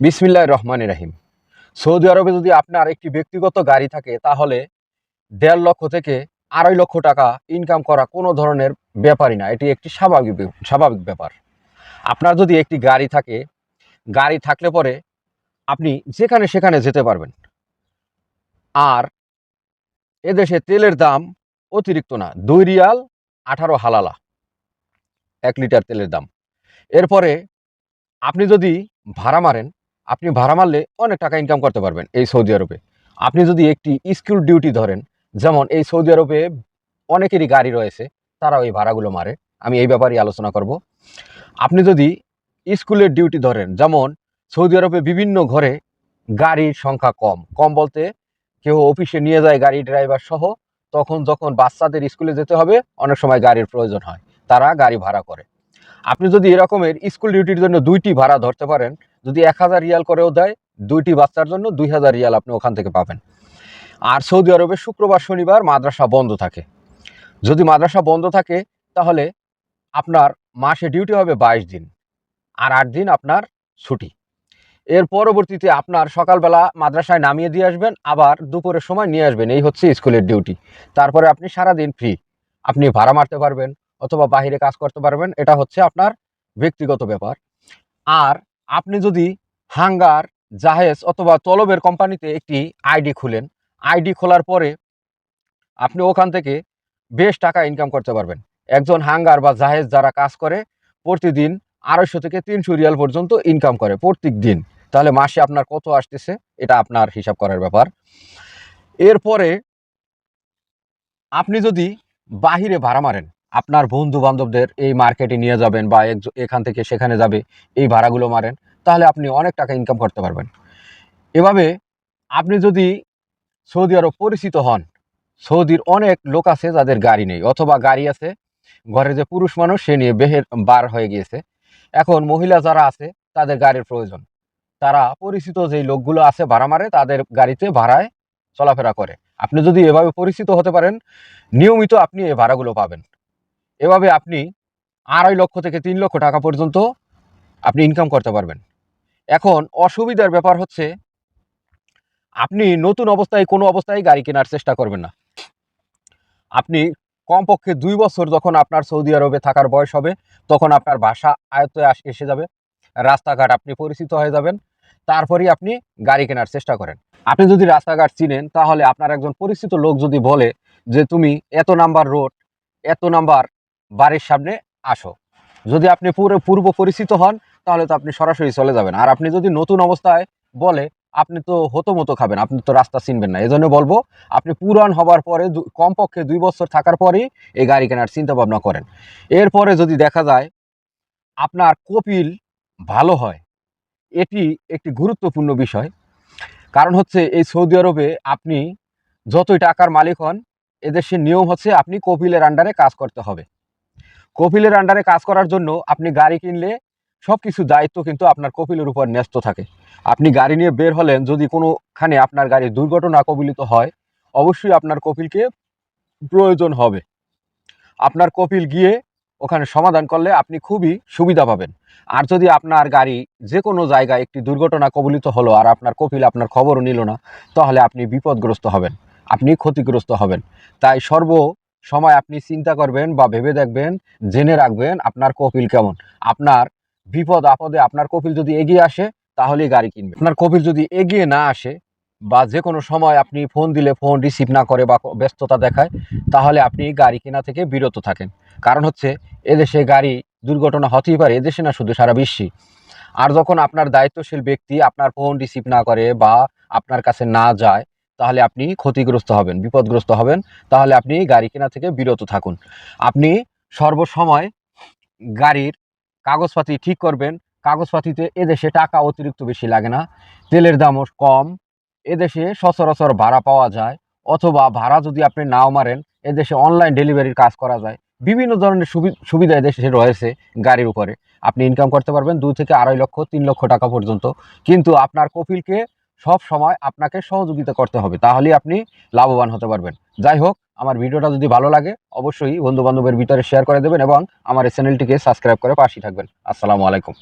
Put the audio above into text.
বিসমিল্লাহ রহমান রাহিম। সৌদি আরবে যদি আপনার একটি ব্যক্তিগত গাড়ি থাকে, তাহলে দেড় লক্ষ থেকে আড়াই লক্ষ টাকা ইনকাম করা কোনো ধরনের ব্যাপারই না। এটি একটি স্বাভাবিক স্বাভাবিক ব্যাপার। আপনার যদি একটি গাড়ি থাকে, গাড়ি থাকলে পরে আপনি যেখানে সেখানে যেতে পারবেন। আর এদেশে তেলের দাম অতিরিক্ত না, দুই রিয়াল আঠারো হালালা, এক লিটার তেলের দাম। এরপরে আপনি যদি ভাড়া মারেন আপনি ভাড়া মারলে অনেক টাকা ইনকাম করতে পারবেন এই সৌদি আরবে। আপনি যদি একটি স্কুল ডিউটি ধরেন, যেমন এই সৌদি আরবে অনেকেরই গাড়ি রয়েছে তারা ওই ভাড়াগুলো মারে। আমি এই ব্যাপারেই আলোচনা করব। আপনি যদি স্কুলের ডিউটি ধরেন, যেমন সৌদি আরবে বিভিন্ন ঘরে গাড়ির সংখ্যা কম। কম বলতে কেউ অফিসে নিয়ে যায় গাড়ি ড্রাইভার সহ, তখন যখন বাচ্চাদের স্কুলে যেতে হবে, অনেক সময় গাড়ির প্রয়োজন হয়। তারা গাড়ি ভাড়া করে। আপনি যদি এরকমের স্কুল ডিউটির জন্য দুইটি ভাড়া ধরতে পারেন যদি এক হাজার রিয়াল করেও দেয়, দুইটি বাচ্চার জন্য দুই হাজার রিয়াল আপনি ওখান থেকে পাবেন। আর সৌদি আরবে শুক্রবার, শনিবার মাদ্রাসা বন্ধ থাকে। যদি মাদ্রাসা বন্ধ থাকে, তাহলে আপনার মাসে ডিউটি হবে বাইশ দিন আর আট দিন আপনার ছুটি। এর পরবর্তীতে আপনার সকালবেলা মাদ্রাসায় নামিয়ে দিয়ে আসবেন, আবার দুপুরের সময় নিয়ে আসবেন। এই হচ্ছে স্কুলের ডিউটি তারপরে আপনি সারাদিন ফ্রি আপনি ভাড়া মারতে পারবেন অথবা বাইরে কাজ করতে পারবেন। এটা হচ্ছে আপনার ব্যক্তিগত ব্যাপার। আর আপনি যদি হাঙ্গার, জাহেজ অথবা তলবের কোম্পানিতে একটি আইডি খুলেন, আইডি খোলার পরে আপনি ওখান থেকে বেশ টাকা ইনকাম করতে পারবেন। একজন হাঙ্গার বা জাহেজ যারা কাজ করে, প্রতিদিন আড়াইশো থেকে তিনশো রিয়াল পর্যন্ত ইনকাম করে প্রত্যেক দিন তাহলে মাসে আপনার কত আসতেছে, এটা আপনার হিসাব করার ব্যাপার। এরপরে আপনি যদি বাহিরে ভাড়া মারেন আপনার বন্ধু বান্ধবদের এই মার্কেটে নিয়ে যাবেন বা এখান থেকে সেখানে যাবে, এই ভাড়াগুলো মারেন, তাহলে আপনি অনেক টাকা ইনকাম করতে পারবেন। এভাবে আপনি যদি সৌদি আরব পরিচিত হন, সৌদির অনেক লোক আছে যাদের গাড়ি নেই, অথবা গাড়ি আছে, ঘরে যে পুরুষ মানুষ, সে নিয়ে বেহের, বার হয়ে গিয়েছে। এখন মহিলা যারা আছে, তাদের গাড়ির প্রয়োজন। তারা পরিচিত যেই লোকগুলো আছে ভাড়া মারে, তাদের গাড়িতে ভাড়ায় চলাফেরা করে। আপনি যদি এভাবে পরিচিত হতে পারেন, নিয়মিত আপনি এই ভাড়াগুলো পাবেন। এভাবে আপনি আড়াই লক্ষ থেকে তিন লক্ষ টাকা পর্যন্ত আপনি ইনকাম করতে পারবেন। এখন অসুবিধার ব্যাপার হচ্ছে, আপনি নতুন অবস্থায় কোনো অবস্থায় গাড়ি কেনার চেষ্টা করবেন না। আপনি কমপক্ষে দুই বছর যখন আপনার সৌদি আরবে থাকার বয়স হবে, তখন আপনার ভাষা আয়ত্তে এসে যাবে, রাস্তাঘাট আপনি পরিচিত হয়ে যাবেন, তারপরেই আপনি গাড়ি কেনার চেষ্টা করেন। আপনি যদি রাস্তাঘাট চিনেন, তাহলে আপনার একজন পরিচিত লোক যদি বলে যে, তুমি এত নাম্বার রোড, এত নাম্বার বাড়ির সামনে আসো। যদি আপনি পুরো পূর্ব পরিচিত হন, তাহলে তো আপনি সরাসরি চলে যাবেন। আর আপনি যদি নতুন অবস্থায় বলে, আপনি তো হতো মতো খাবেন, আপনি তো রাস্তা চিনবেন না। এজন্য বলব, আপনি পুরান হবার পরে কমপক্ষে দুই বছর থাকার পরেই এই গাড়ি কেনার চিন্তা ভাবনা করেন। এরপরে যদি দেখা যায়, আপনার কপিল ভালো হয়, এটি একটি গুরুত্বপূর্ণ বিষয়। কারণ হচ্ছে, এই সৌদি আরবে আপনি যতই টাকার মালিক হন, এদেশের নিয়ম হচ্ছে, আপনি কপিলের আন্ডারে কাজ করতে হবে। কপিলের আন্ডারে কাজ করার জন্য আপনি গাড়ি কিনলে সব কিছু দায়িত্ব কিন্তু আপনার কপিলের উপর ন্যস্ত থাকে। আপনি গাড়ি নিয়ে বের হলেন, যদি কোনোখানে আপনার গাড়ি দুর্ঘটনা কবলিত হয়, অবশ্যই আপনার কপিলকে প্রয়োজন হবে। আপনার কপিল গিয়ে ওখানে সমাধান করলে আপনি খুবই সুবিধা পাবেন। আর যদি আপনার গাড়ি যে কোনো জায়গায় একটি দুর্ঘটনা কবলিত হলো আর আপনার কপিল আপনার খবরও নিল না, তাহলে আপনি বিপদগ্রস্ত হবেন। আপনি ক্ষতিগ্রস্ত হবেন। তাই সর্ব সময় আপনি চিন্তা করবেন বা ভেবে দেখবেন, জেনে রাখবেন আপনার কপিল কেমন। আপনার বিপদ আপদে আপনার কপিল যদি এগিয়ে আসে, তাহলেই গাড়ি কিনবে। আপনার কপিল যদি এগিয়ে না আসে বা যে কোনো সময় আপনি ফোন দিলে ফোন রিসিভ না করে বা ব্যস্ততা দেখায়, তাহলে আপনি গাড়ি কেনা থেকে বিরত থাকেন। কারণ হচ্ছে, এদেশে গাড়ি দুর্ঘটনা হতেই পারে, এদেশে না শুধু সারা বিশ্বে। আর যখন আপনার দায়িত্বশীল ব্যক্তি আপনার ফোন রিসিভ না করে বা আপনার কাছে না যায় তাহলে আপনি ক্ষতিগ্রস্ত হবেন, বিপদগ্রস্ত হবেন, তাহলে আপনি গাড়ি কেনা থেকে বিরত থাকুন। আপনি সর্বসময় গাড়ির কাগজপাতি ঠিক করবেন, কাগজপাতিতে এদেশে টাকা অতিরিক্ত বেশি লাগে না, তেলের দামও কম, এদেশে সচরাচর ভাড়া পাওয়া যায়, অথবা ভাড়া যদি আপনি নাও মারেন, এদেশে অনলাইন ডেলিভারির কাজ করা যায়। বিভিন্ন ধরনের সুবি- সুবিধা এদেশে রয়েছে গাড়ির উপরে। আপনি ইনকাম করতে পারবেন দুই থেকে আড়াই লক্ষ, তিন লক্ষ টাকা পর্যন্ত। কিন্তু আপনার কপিলকে সব সময় আপনাকে সহযোগিতা করতে হবে, তাহলেই আপনি লাভবান হতে পারবেন। যাই হোক, আমার ভিডিওটা যদি ভালো লাগে, অবশ্যই বন্ধুবান্ধবের ভিতরে শেয়ার করে দেবেন এবং আমার এই চ্যানেলটিকে সাবস্ক্রাইব করে পাশেই থাকবেন। আসসালামু আলাইকুম।